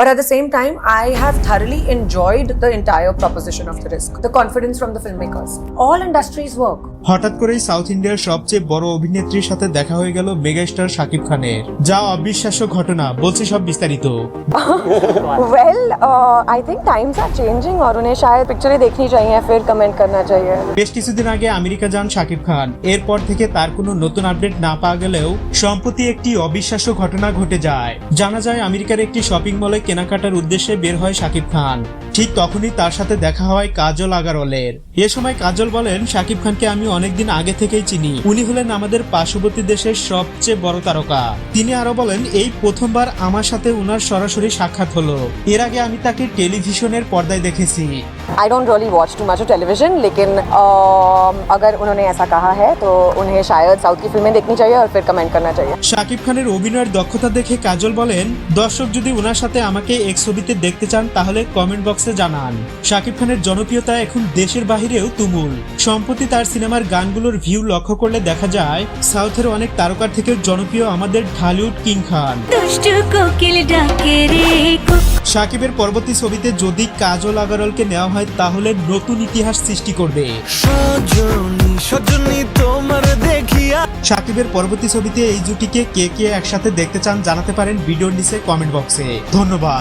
But at the same time, I have thoroughly enjoyed the entire proposition of the risk, the confidence from the filmmakers. All industries work. হঠাৎ করেই south ইন্ডিয়ার সবচেয়ে বড় অভিনেত্রীর সাথে দেখা হয়ে গেল মেগাস্টার শাকিব খানের। যা অবিশ্বাস্য ঘটনা বলছে সব বিস্তারিত। Well I think times are changing অরুণে। শায় পিকচারে দেখনি চাইয়ে ফির কমেন্ট করনা চাইয়ে বেশ কিছুদিন আগে আমেরিকা যান শাকিব খান। এরপর থেকে তার কোনো নতুন আপডেট না পাওয়া গেলেও সম্প্রতি একটি অবিশ্বাস্য ঘটনা ঘটে যায়। জানা যায় আমেরিকার একটি শপিং মলে কেনাকাটার উদ্দেশ্যে বের হয় শাকিব খান। ঠিক তখনই তার সাথে দেখা হয় কাজল আগারওয়ালের। এ সময় কাজল বলেন, শাকিব খানকে আমি অনেকদিন আগে থেকেই চিনি। উনি হলেন আমাদের পার্শ্ববর্তী দেশের সবচেয়ে বড় তারকা। তিনি আরও বলেন, এই প্রথমবার আমার সাথে উনার সরাসরি সাক্ষাৎ হলো। এর আগে আমি তাকে টেলিভিশনের পর্দায় দেখেছি। I don't really watch too much of television लेकिन um, अगर उन्होंने ऐसा कहा है तो उन्हें शायद साउथ की फिल्में देखनी चाहिए और फिर कमेंट करना चाहिए শাকিব খানের অভিনয়ের দক্ষতা দেখে কাজল বলেন দর্শক যদি ওনার সাথে আমাকে এক ছবিতে দেখতে চান তাহলে কমেন্ট বক্সে জানান শাকিব খানের জনপ্রিয়তা এখন দেশের বাহিরেও তুমুল সম্প্রতি তার সিনেমার গানগুলোর ভিউ লক্ষ্য করলে দেখা যায় সাউথের অনেক তারকার থেকেও জনপ্রিয় আমাদের ঢালিউড কিং খান দুষ্টু কোকিল ডাকে রে শাকিবের পরবর্তী ছবিতে যদি কাজল আগারলকে নেওয়া হয় তাহলে নতুন ইতিহাস সৃষ্টি করবে। সাকিবের পরবর্তী ছবিতে এই জুটিকে কে কে একসাথে দেখতে চান জানাতে পারেন ভিডিওর নিচে কমেন্ট বক্সে। ধন্যবাদ।